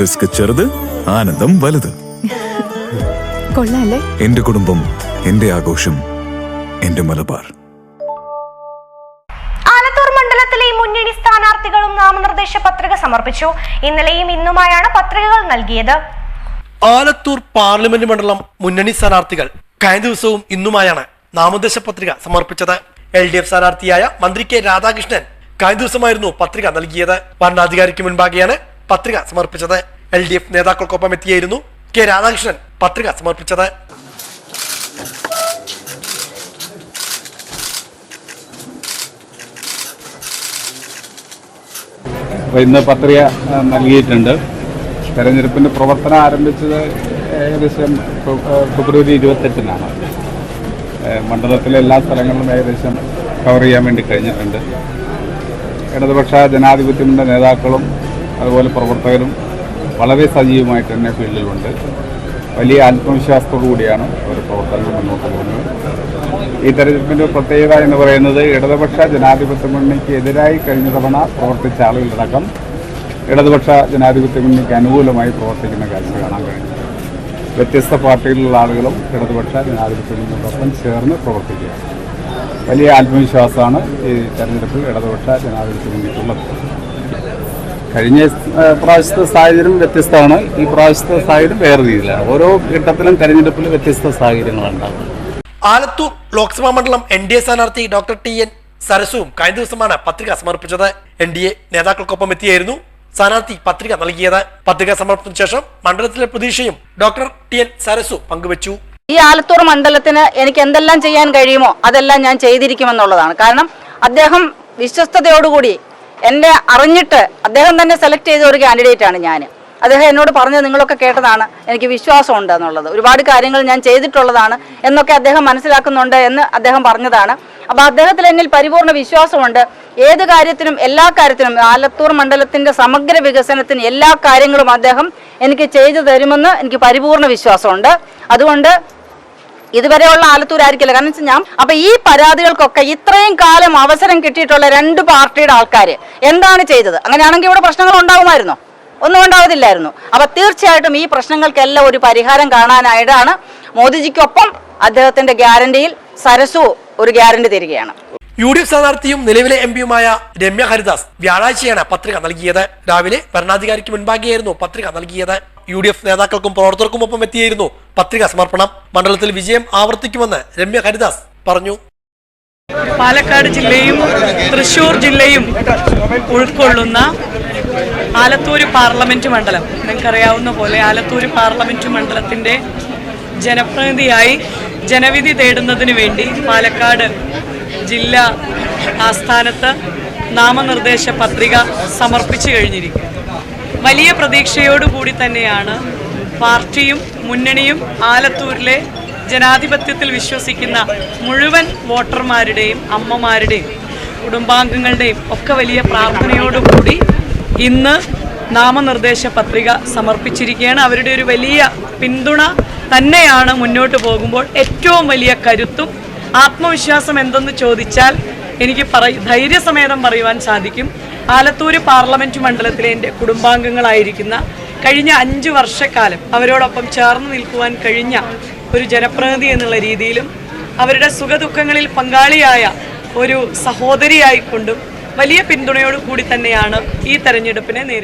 Risk ചെറുത് ആനന്ദം വലുത്. കൊള്ളാല്ലേ? എന്റെ കുടുംബം എന്റെ ആഘോഷം എന്റെ മലബാർ. ആലത്തൂർ മണ്ഡലത്തിലെ മുന്നണി സ്ഥാനാർത്ഥികളും നാമനിർദ്ദേശ പത്രിക സമർപ്പിച്ചു. ഇന്നലെയും ഇന്നുമായാണ് പത്രികകൾ നൽകിയത്. ആലത്തൂർ പാർലമെന്റ് മണ്ഡലം മുന്നണി സ്ഥാനാർത്ഥികൾ കഴിഞ്ഞ ദിവസവും ഇന്നുമായാണ് നാമനിർദ്ദേശ പത്രിക സമർപ്പിച്ചത്. എൽ ഡി എഫ് സ്ഥാനാർത്ഥിയായ മന്ത്രി കെ രാധാകൃഷ്ണൻ കഴിഞ്ഞ ദിവസമായിരുന്നു പത്രിക നൽകിയത്. ഭരണാധികാരിക്ക് മുൻപാകെയാണ് പത്രിക സമർപ്പിച്ചത് എൽ ഡി എഫ് നേതാക്കൾക്കൊപ്പം എത്തിയായിരുന്നു കെ രാധാകൃഷ്ണൻ. പത്രിക സമർപ്പിച്ചത്. ഇന്ന് പത്രിക നൽകിയിട്ടുണ്ട്. തെരഞ്ഞെടുപ്പിന്റെ പ്രവർത്തനം ആരംഭിച്ചത് ഏകദേശം ഫെബ്രുവരി ഇരുപത്തെട്ടിനാണ്. മണ്ഡലത്തിലെ എല്ലാ സ്ഥലങ്ങളിലും ഏകദേശം കവർ ചെയ്യാൻ വേണ്ടി കഴിഞ്ഞിട്ടുണ്ട്. ഇടതുപക്ഷ ജനാധിപത്യത്തിന്റെ നേതാക്കളും അതുപോലെ പ്രവർത്തകരും വളരെ സജീവമായിട്ട് തന്നെ ഫീൽഡിലുണ്ട്. വലിയ ആത്മവിശ്വാസത്തോടു കൂടിയാണ് അവർ പ്രവർത്തനങ്ങൾ മുന്നോട്ട് പോകുന്നത്. ഈ തെരഞ്ഞെടുപ്പിന്റെ പ്രത്യേകത എന്ന് പറയുന്നത് ഇടതുപക്ഷ ജനാധിപത്യ മുന്നണിക്ക് എതിരായി കഴിഞ്ഞ തവണ പ്രവർത്തിച്ച ആളുകളടക്കം ഇടതുപക്ഷ ജനാധിപത്യ മുന്നണിക്ക് അനുകൂലമായി പ്രവർത്തിക്കുന്ന കാഴ്ച കാണാൻ കഴിഞ്ഞു. വ്യത്യസ്ത പാർട്ടികളിലുള്ള ആളുകളും ഇടതുപക്ഷ ജനാധിപത്യ മുന്നണിയോടൊപ്പം ചേർന്ന് പ്രവർത്തിക്കുകയാണ്. വലിയ ആത്മവിശ്വാസമാണ് ഈ തെരഞ്ഞെടുപ്പിൽ ഇടതുപക്ഷ ജനാധിപത്യ മുന്നണിക്കുള്ളത്. കഴിഞ്ഞ പ്രാവശ്യത്തെ സാഹചര്യം വ്യത്യസ്തമാണ്. ഈ പ്രാവശ്യത്തെ സാഹചര്യം വേറെ രീതിയിലാണ്. ഓരോ ഘട്ടത്തിലും തെരഞ്ഞെടുപ്പിൽ വ്യത്യസ്ത സാഹചര്യങ്ങളുണ്ടാകും. ആലത്തൂർ ലോക്സഭാ മണ്ഡലം എൻ ഡി എ സ്ഥാനാർത്ഥി ഡോക്ടർ ടി എൻ സരസുവും കഴിഞ്ഞ ദിവസമാണ് പത്രിക സമർപ്പിച്ചത്. എൻ ഡി എ നേതാക്കൾക്കൊപ്പം എത്തിയായിരുന്നു സ്ഥാനാർത്ഥി പത്രിക നൽകിയത്. പത്രിക സമർപ്പിച്ച ശേഷം മണ്ഡലത്തിലെ പ്രതീക്ഷയും ഡോക്ടർ ടി എൻ സരസു പങ്കുവച്ചു. ഈ ആലത്തൂർ മണ്ഡലത്തിന് എനിക്ക് എന്തെല്ലാം ചെയ്യാൻ കഴിയുമോ അതെല്ലാം ഞാൻ ചെയ്തിരിക്കുമെന്നുള്ളതാണ്. കാരണം അദ്ദേഹം വിശ്വസ്തയോടുകൂടി എന്നെ അറിഞ്ഞിട്ട് അദ്ദേഹം തന്നെ സെലക്ട് ചെയ്ത ഒരു കാൻഡിഡേറ്റ് ആണ് ഞാൻ അദ്ദേഹം എന്നോട് പറഞ്ഞത് നിങ്ങളൊക്കെ കേട്ടതാണ് എനിക്ക് വിശ്വാസമുണ്ട് എന്നുള്ളത്. ഒരുപാട് കാര്യങ്ങൾ ഞാൻ ചെയ്തിട്ടുള്ളതാണ് എന്നൊക്കെ അദ്ദേഹം മനസ്സിലാക്കുന്നുണ്ട് എന്ന് അദ്ദേഹം പറഞ്ഞതാണ്. അപ്പോൾ അദ്ദേഹത്തിൽ എന്നിൽ പരിപൂർണ വിശ്വാസമുണ്ട്. ഏത് കാര്യത്തിനും എല്ലാ കാര്യത്തിനും ആലത്തൂർ മണ്ഡലത്തിന്റെ സമഗ്ര വികസനത്തിന് എല്ലാ കാര്യങ്ങളും അദ്ദേഹം എനിക്ക് ചെയ്തു തരുമെന്ന് എനിക്ക് പരിപൂർണ വിശ്വാസമുണ്ട്. അതുകൊണ്ട് ഇതുവരെയുള്ള ആലത്തൂരായിരിക്കില്ല. കാരണം വെച്ചാൽ ഞാൻ അപ്പൊ ഈ പരാതികൾക്കൊക്കെ ഇത്രയും കാലം അവസരം കിട്ടിയിട്ടുള്ള രണ്ട് പാർട്ടിയുടെ ആൾക്കാർ എന്താണ് ചെയ്തത്? അങ്ങനെയാണെങ്കിൽ ഇവിടെ പ്രശ്നങ്ങൾ ഉണ്ടാകുമായിരുന്നോ? ഒന്നും ഉണ്ടാവതില്ലായിരുന്നു. അപ്പൊ തീർച്ചയായിട്ടും ഈ പ്രശ്നങ്ങൾക്കെല്ലാം ഒരു പരിഹാരം കാണാനായിട്ടാണ് മോദിജിക്കൊപ്പം അദ്ദേഹത്തിന്റെ ഗ്യാരണ്ടിയിൽ സരസു ഒരു ഗ്യാരണ്ടി തരികയാണ്. യു ഡി എഫ് സ്ഥാനാർത്ഥിയും നിലവിലെ എം പിയുമായ രമ്യ ഹരിദാസ് വ്യാഴാഴ്ചയാണ് പത്രിക നൽകിയത്. രാവിലെ ഭരണാധികാരിക്ക് മുൻപാകെയായിരുന്നു പത്രിക നൽകിയത്. യു ഡി എഫ് നേതാക്കൾക്കും പ്രവർത്തകർക്കും ഒപ്പം എത്തിയായിരുന്നു പത്രിക സമർപ്പണം. മണ്ഡലത്തിൽ വിജയം ആവർത്തിക്കുമെന്ന് രമ്യ ഹരിദാസ് പറഞ്ഞു. പാലക്കാട് ജില്ലയും തൃശൂർ ജില്ലയും ഉൾക്കൊള്ളുന്ന ആലത്തൂർ പാർലമെന്റ് മണ്ഡലം. നിങ്ങൾക്കറിയാവുന്ന പോലെ ആലത്തൂർ പാർലമെന്റ് മണ്ഡലത്തിന്റെ ജനപ്രതിനിധിയായി ജനവിധി തേടുന്നതിന് വേണ്ടി പാലക്കാട് ജില്ലാ ആസ്ഥാനത്ത് നാമനിർദ്ദേശ പത്രിക സമർപ്പിച്ചു കഴിഞ്ഞിരിക്കും വലിയ പ്രതീക്ഷയോടുകൂടി തന്നെയാണ് പാർട്ടിയും മുന്നണിയും ആലത്തൂരിലെ ജനാധിപത്യത്തിൽ വിശ്വസിക്കുന്ന മുഴുവൻ വോട്ടർമാരുടെയും അമ്മമാരുടെയും കുടുംബാംഗങ്ങളുടെയും ഒക്കെ വലിയ പ്രാർത്ഥനയോടുകൂടി ഇന്ന് നാമനിർദ്ദേശ പത്രിക സമർപ്പിച്ചിരിക്കുകയാണ്. അവരുടെ ഒരു വലിയ പിന്തുണ തന്നെയാണ് മുന്നോട്ട് പോകുമ്പോൾ ഏറ്റവും വലിയ കരുത്തും ആത്മവിശ്വാസം എന്തെന്ന് ചോദിച്ചാൽ എനിക്ക് പറയ ധൈര്യസമേതം പറയുവാൻ സാധിക്കും. ആലത്തൂര് പാർലമെന്റ് മണ്ഡലത്തിലെ എന്റെ കുടുംബാംഗങ്ങളായിരിക്കുന്ന കഴിഞ്ഞ അഞ്ച് വർഷക്കാലം അവരോടൊപ്പം ചേർന്ന് നിൽക്കുവാൻ കഴിഞ്ഞ ഒരു ജനപ്രതിനിധി എന്നുള്ള രീതിയിലും അവരുടെ സുഖദുഃഖങ്ങളിൽ പങ്കാളിയായ ഒരു സഹോദരിയായിക്കൊണ്ടും വലിയ പിന്തുണയോടു കൂടി തന്നെയാണ് ഈ തെരഞ്ഞെടുപ്പിനെ നേരിടുന്നത്.